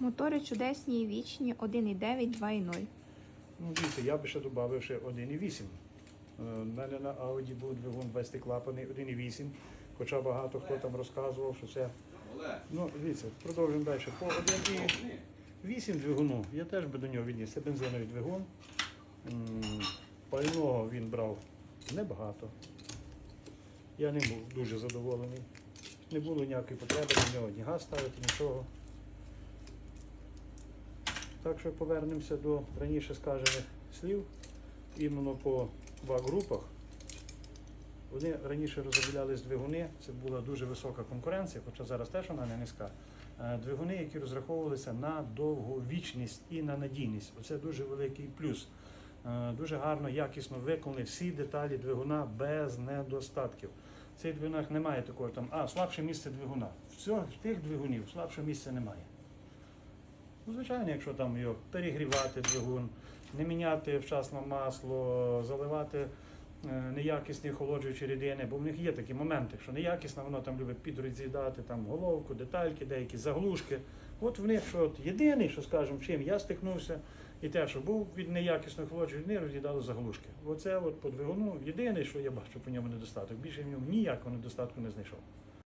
Мотори чудесні і вічні 1,9, 2,0. Ну, дивіться, я би ще додав ще 1,8. Е, У мене на Audi був двигун 20-клапаний 1,8. Хоча багато хто там розказував, що це. Ну, дивіться, продовжуємо далі. По 1,8 двигуну я теж би до нього відніс. Це бензиновий двигун. Пального він брав небагато. Я не був дуже задоволений. Не було ніякої потреби до нього ні газ ставити, нічого. Так що повернемося до раніше скажених слів. Іменно по ваг-групах. Вони раніше розроблялись двигуни, це була дуже висока конкуренція, хоча зараз теж вона не низька. Е, Двигуни, які розраховувалися на довговічність і на надійність. Оце дуже великий плюс. Е, Дуже гарно, якісно виконані всі деталі двигуна без недостатків. В цих двигунах немає такого там, а слабше місце двигуна. Всього, в тих двигунів слабше місця немає. Ну, звичайно, якщо там його перегрівати двигун, не міняти вчасно масло, заливати е, неякісні охолоджуючі рідини, бо в них є такі моменти, що неякісно воно там любить підроз'їдати там головку, детальки, деякі заглушки. От в них що от єдиний, що скажімо, чим я стикнувся, і те, що був від неякісної охолоджуючої рідини, роз'їдали заглушки. Оце от по двигуну єдине, що я бачу по ньому недостаток. Більше в ньому ніякого недостатку не знайшов.